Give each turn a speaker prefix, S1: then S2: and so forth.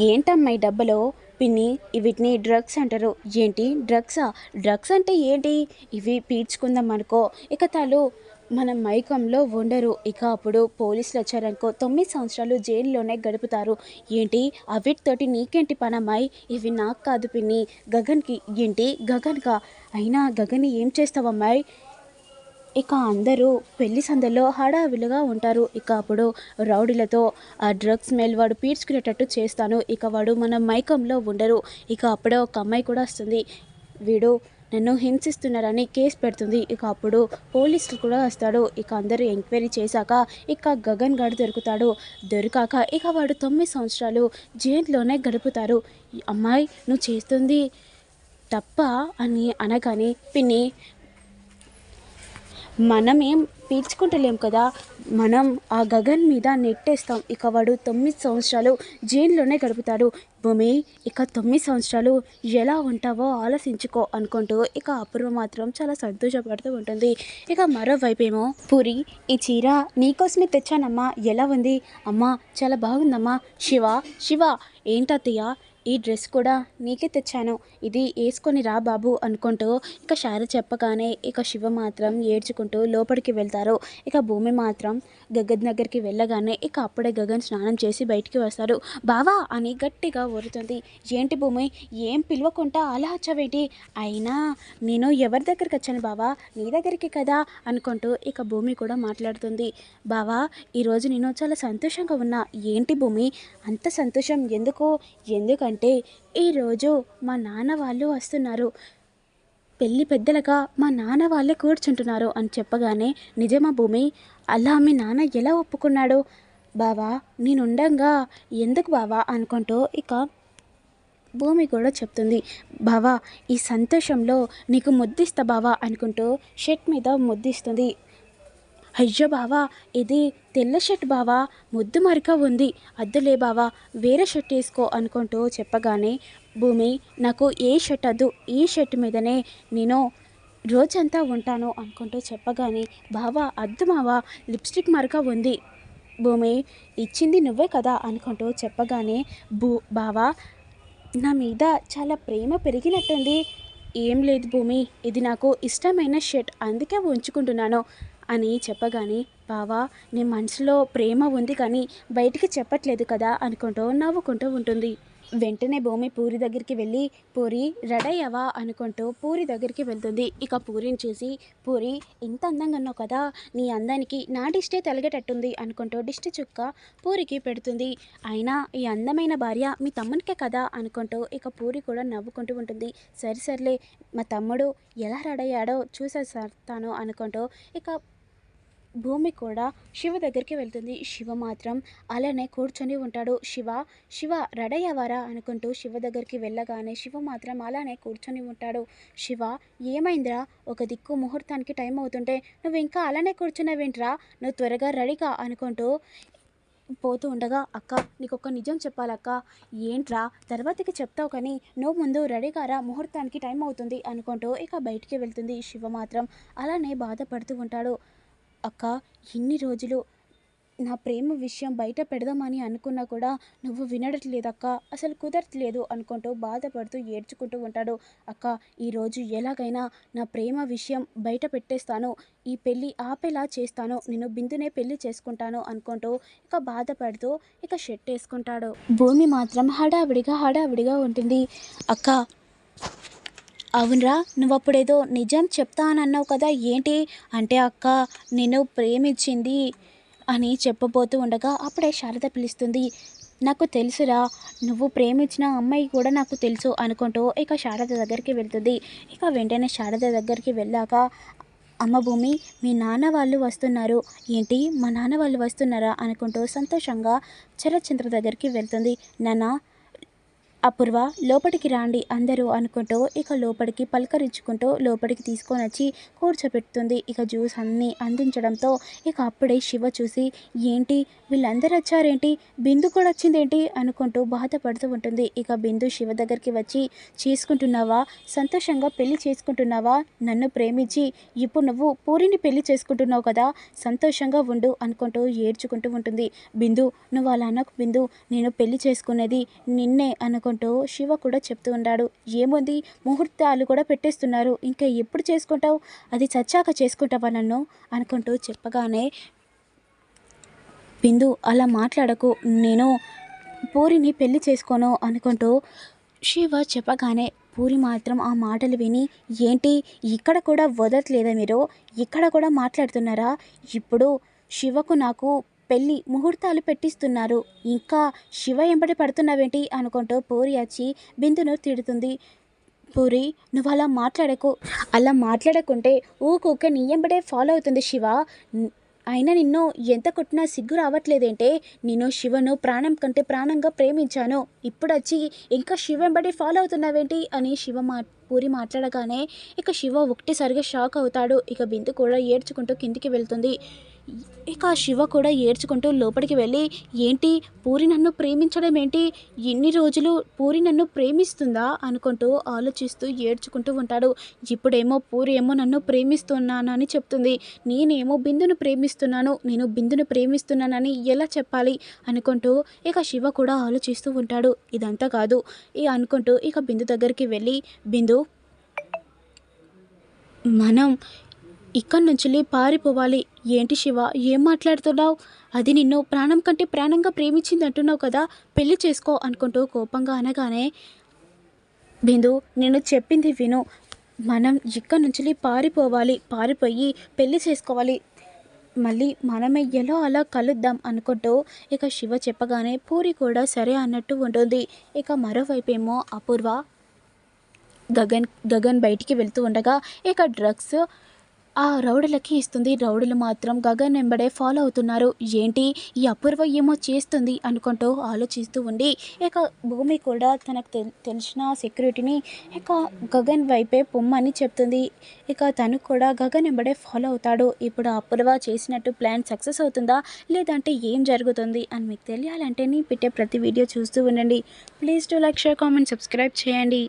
S1: ఏంటమ్మా ఈ డబ్బలో? పిన్ని వీటిని డ్రగ్స్ అంటారు. ఏంటి? డ్రగ్సా డ్రగ్స్ అంటే ఏంటి? ఇవి పీల్చుకుందాం అనుకో ఇక తలు మన మైకంలో ఉండరు. ఇక అప్పుడు పోలీసులు వచ్చారనుకో తొమ్మిది సంవత్సరాలు జైల్లోనే గడుపుతారు. ఏంటి? అవిటితోటి నీకేంటి పనమ్మాయి? ఇవి నాకు కాదు పిన్ని. గగన్కి ఏంటి? గగన్గా అయినా గగన్ ఏం చేస్తావమ్మాయి? ఇక అందరూ పెళ్ళి సందల్లో హడావిడిగా ఉంటారు. ఇక అప్పుడు రౌడీలతో ఆ డ్రగ్స్ స్మెల్ వాడు పీడ్చుకునేటట్టు చేస్తాను. ఇక వాడు మన మైకంలో ఉండరు. ఇక అప్పుడే ఒక అమ్మాయి కూడా వస్తుంది. వీడు నన్ను హింసిస్తున్నారని కేసు పెడుతుంది. ఇక అప్పుడు పోలీసులు కూడా వస్తాడు ఇక అందరూ ఎంక్వైరీ చేశాక ఇక గగన్ గారు దొరుకుతాడు. దొరికాక ఇక వాడు తొమ్మిది సంవత్సరాలు జైల్లోనే గడుపుతారు. అమ్మాయి నువ్వు చేస్తుంది తప్ప అని అనగానే పిన్ని మనమేం పీల్చుకుంటలేం కదా. మనం ఆ గగన్ మీద నెట్టేస్తాం. ఇక వాడు తొమ్మిది సంవత్సరాలు జైల్లోనే గడుపుతాడు. భూమి ఇక తొమ్మిది సంవత్సరాలు ఎలా ఉంటావో ఆలోచించుకో అనుకుంటూ ఇక అపూర్వ మాత్రం చాలా సంతోషపడుతూ ఉంటుంది. ఇక మరోవైపు ఏమో పూరి ఈ చీర నీకోసమే తెచ్చానమ్మా. ఎలా ఉంది? అమ్మా చాలా బాగుందమ్మా. శివ శివ ఏంటత్తయ్య? ఈ డ్రెస్ కూడా నీకే తెచ్చాను. ఇది వేసుకొని రా బాబు అనుకుంటూ ఇక శారీ చెప్పగానే ఇక శివ మాత్రం ఏడ్చుకుంటూ లోపలికి వెళ్తారు. ఇక భూమి మాత్రం గగన్ దగ్గరికి వెళ్ళగానే ఇక అప్పుడే గగన్ స్నానం చేసి బయటికి వస్తారు బావా అని గట్టిగా ఊరుతుంది. ఏంటి భూమి? ఏం పిలవకుండా అలా వచ్చావేంటి? అయినా నేను ఎవరి దగ్గరికి వచ్చాను బావా? నీ దగ్గరికి కదా అనుకుంటూ ఇక భూమి కూడా మాట్లాడుతుంది. బావా ఈరోజు నేను చాలా సంతోషంగా ఉన్నా. ఏంటి భూమి? అంత సంతోషం ఎందుకు? ఎందుకంటే ఈరోజు మా నాన్న వాళ్ళు వస్తున్నారు. పెళ్ళి పెద్దలుగా మా నాన్న వాళ్ళే కూర్చుంటున్నారు అని చెప్పగానే నిజమా భూమి? అలా మీ నాన్న ఎలా ఒప్పుకున్నాడు? బావా నేనుండంగా ఎందుకు బావా అనుకుంటూ ఇక భూమి కూడా చెప్తుంది. బావా ఈ సంతోషంలో నీకు ముద్దిస్తా బావా అనుకుంటూ షర్ట్ మీద ముద్దిస్తుంది. అయ్యో బావా ఇది తెల్ల షర్ట్ బావా ముద్దు మరక ఉంది. అద్దులే బావా వేరే షర్ట్ వేసుకో అనుకుంటూ చెప్పగానే భూమి నాకు ఏ షర్ట్ అద్దు ఈ షర్ట్ మీదనే నేను రోజంతా ఉంటాను అనుకుంటూ చెప్పగానే బావా అద్దు మావా లిప్స్టిక్ మరక ఉంది. భూమి ఇచ్చింది నువ్వే కదా అనుకుంటూ చెప్పగానే భూ బావా నా మీద చాలా ప్రేమ పెరిగినట్టుంది. ఏం లేదు భూమి ఇది నాకు ఇష్టమైన షర్ట్ అందుకే ఉంచుకుంటున్నాను. అని చెప్పగానే బావా నీ మనసులో ప్రేమ ఉంది కానీ బయటికి చెప్పట్లేదు కదా అనుకుంటూ నవ్వుకుంటూ ఉంటుంది. వెంటనే భూమి పూరి దగ్గరికి వెళ్ళి పూరి రెడయ్యవా? అనుకుంటూ పూరి దగ్గరికి వెళ్తుంది. ఇక పూరిని చూసి పూరి ఇంత అందంగా ఉన్నావు కదా నీ అందానికి నా డిష్టే తలగేటట్టుంది అనుకుంటూ దిష్టి చుక్క పూరికి పెడుతుంది. అయినా ఈ అందమైన భార్య మీ తమ్మునికే కదా? అనుకుంటూ ఇక పూరి కూడా నవ్వుకుంటూ ఉంటుంది. సరే సర్లే మా తమ్ముడు ఎలా రెడయ్యాడో చూసేస్తాను అనుకుంటూ ఇక భూమి కూడా శివ దగ్గరికి వెళ్తుంది. శివ మాత్రం అలానే కూర్చొని ఉంటాడు. శివ శివ రెడయ్యవారా అనుకుంటూ శివ దగ్గరికి వెళ్ళగానే శివ మాత్రం అలానే కూర్చొని ఉంటాడు. శివ ఏమైందిరా? ఒక దిక్కు ముహూర్తానికి టైం అవుతుంటే నువ్వు ఇంకా అలానే కూర్చున్నావేంట్రా? నువ్వు త్వరగా రెడీగా అనుకుంటూ పోతూ ఉండగా అక్క నీకు ఒక నిజం చెప్పాలక్క. ఏంట్రా? తర్వాతకి చెప్తావు కానీ నువ్వు ముందు రెడీగారా? ముహూర్తానికి టైం అవుతుంది అనుకుంటూ ఇక బయటికి వెళ్తుంది. శివ మాత్రం అలానే బాధపడుతూ ఉంటాడు. అక్క ఇన్ని రోజులు నా ప్రేమ విషయం బయట పెడదామని అనుకున్నా కూడా నువ్వు వినడట్లేదక్క. అసలు కుదరట్లేదు అనుకుంటూ బాధపడుతూ ఏడ్చుకుంటూ ఉంటాడు. అక్క ఈరోజు ఎలాగైనా నా ప్రేమ విషయం బయట పెట్టేస్తాను. ఈ పెళ్ళి ఆపేలా చేస్తాను. నేను బిందునే పెళ్ళి చేసుకుంటాను అనుకుంటూ ఇక బాధపడుతూ ఇక షెట్ వేసుకుంటాడు. భూమి మాత్రం హడావిడిగా హడావిడిగా ఉంటుంది. అక్క అవునరా నువ్వు అప్పుడేదో నిజం చెప్తా అని అన్నావు కదా ఏంటి? అంటే అక్క నేను ప్రేమించింది అని చెప్పబోతూ ఉండగా అప్పుడే శారద పిలుస్తుంది. నాకు తెలుసురా నువ్వు ప్రేమించిన అమ్మాయి కూడా నాకు తెలుసు అనుకుంటూ ఇక శారద దగ్గరికి వెళ్తుంది. ఇక వెంటనే శారద దగ్గరికి వెళ్ళాక అమ్మ భూమి మీ నాన్న వాళ్ళు వస్తున్నారు. ఏంటి మా నాన్న వాళ్ళు వస్తున్నారా? అనుకుంటూ సంతోషంగా చరచంద్ర దగ్గరికి వెళ్తుంది. నాన్న అపూర్వ లోపలికి రాండి అందరూ అనుకుంటూ ఇక లోపలికి పలకరించుకుంటూ లోపలికి తీసుకొని వచ్చి కూర్చోపెడుతుంది. ఇక జ్యూస్ అన్నీ అందించడంతో ఇక అప్పుడే శివ చూసి ఏంటి? వీళ్ళందరూ వచ్చారేంటి? బిందు కూడా వచ్చిందేంటి? అనుకుంటూ బాధపడుతూ ఉంటుంది. ఇక బిందు శివ దగ్గరికి వచ్చి చేసుకుంటున్నావా? సంతోషంగా పెళ్ళి చేసుకుంటున్నావా? నన్ను ప్రేమించి ఇప్పుడు నువ్వు పూరిని పెళ్ళి చేసుకుంటున్నావు కదా? సంతోషంగా ఉండు అనుకుంటూ ఏడ్చుకుంటూ ఉంటుంది. బిందు నువ్వు అలా అనకు బిందు. నేను పెళ్ళి చేసుకునేది నిన్నే అనుకుంటూ శివ కూడా చెప్తూ ఉన్నాడు ఏముంది? ముహూర్తాలు కూడా పెట్టేస్తున్నారు. ఇంకా ఎప్పుడు చేసుకుంటావు? అది చచ్చాక చేసుకుంటావా నన్ను? అనుకుంటూ చెప్పగానే బిందు అలా మాట్లాడకు. నేను పూరిని పెళ్ళి చేసుకోను అనుకుంటూ శివ చెప్పగానే పూరి మాత్రం ఆ మాటలు విని ఏంటి? ఇక్కడ కూడా వదలట్లేదా మీరు? ఇక్కడ కూడా మాట్లాడుతున్నారా? ఇప్పుడు శివకు నాకు పెళ్ళి ముహూర్తాలు పెట్టిస్తున్నారు. ఇంకా శివ ఎంబడి పడుతున్నావేంటి అనుకుంటూ పూరి వచ్చి బిందును తిడుతుంది. పూరి నువ్వు అలా మాట్లాడకు. అలా మాట్లాడకుంటే ఊకూకే నీ ఎంబడే ఫాలో అవుతుంది శివ. అయినా నిన్ను ఎంత కొట్టినా సిగ్గు రావట్లేదంటే నేను శివను ప్రాణం కంటే ప్రాణంగా ప్రేమించాను. ఇప్పుడు వచ్చి ఇంకా శివ వెంబడి ఫాలో అవుతున్నావేంటి అని శివ మా పూరి మాట్లాడగానే ఇక శివ ఒకటిసారిగా షాక్ అవుతాడు. ఇక బిందు కూడా ఏడ్చుకుంటూ కిందికి వెళ్తుంది. ఇక శివ కూడా ఏడ్చుకుంటూ లోపలికి వెళ్ళి ఏంటి? పూరి నన్ను ప్రేమించడం ఏంటి? ఎన్ని రోజులు పూరి నన్ను ప్రేమిస్తుందా? అనుకుంటూ ఆలోచిస్తూ ఏడ్చుకుంటూ ఉంటాడు. ఇప్పుడేమో పూరి ఏమో నన్ను ప్రేమిస్తున్నానని చెప్తుంది. నేనేమో బిందును ప్రేమిస్తున్నాను. నేను బిందును ప్రేమిస్తున్నానని ఎలా చెప్పాలి? అనుకుంటూ ఇక శివ కూడా ఆలోచిస్తూ ఉంటాడు. ఇదంతా కాదు. ఇక అనుకుంటూ ఇక బిందు దగ్గరికి వెళ్ళి బిందు మనం ఇక్కడి నుంచి పారిపోవాలి. ఏంటి శివ ఏం మాట్లాడుతున్నావు? అది నిన్ను ప్రాణం కంటే ప్రాణంగా ప్రేమించింది అంటున్నావు కదా పెళ్ళి చేసుకో అనుకుంటూ కోపంగా అనగానే బిందు నేను చెప్పింది విను. మనం ఇక్కడి నుంచి పారిపోవాలి. పారిపోయి పెళ్ళి చేసుకోవాలి. మళ్ళీ మనమే ఎలా అలా కలుద్దాం అనుకుంటూ ఇక శివ చెప్పగానే పూరి కూడా సరే అన్నట్టు ఉంటుంది. ఇక మరోవైపేమో అపూర్వ గగన్ గగన్ బయటికి వెళ్తూ ఉండగా ఇక డ్రగ్స్ ఆ రౌడులకి ఇస్తుంది. రౌడులు మాత్రం గగన్ వెంబడే ఫాలో అవుతున్నారు. ఏంటి? ఈ అపూర్వ ఏమో చేస్తుంది అనుకుంటూ ఆలోచిస్తూ ఉండి ఇక భూమి కూడా తనకు తెల్ తెలిసిన సెక్యూరిటీని ఇక గగన్ వైపే పొమ్మని చెప్తుంది. ఇక తను కూడా గగన్ వెంబడే ఫాలో అవుతాడు. ఇప్పుడు అపూర్వ చేసినట్టు ప్లాన్ సక్సెస్ అవుతుందా? లేదంటే ఏం జరుగుతుంది అని మీకు తెలియాలంటే నేను పెట్టే ప్రతి వీడియో చూస్తూ ఉండండి. Please to like share comment subscribe చేయండి.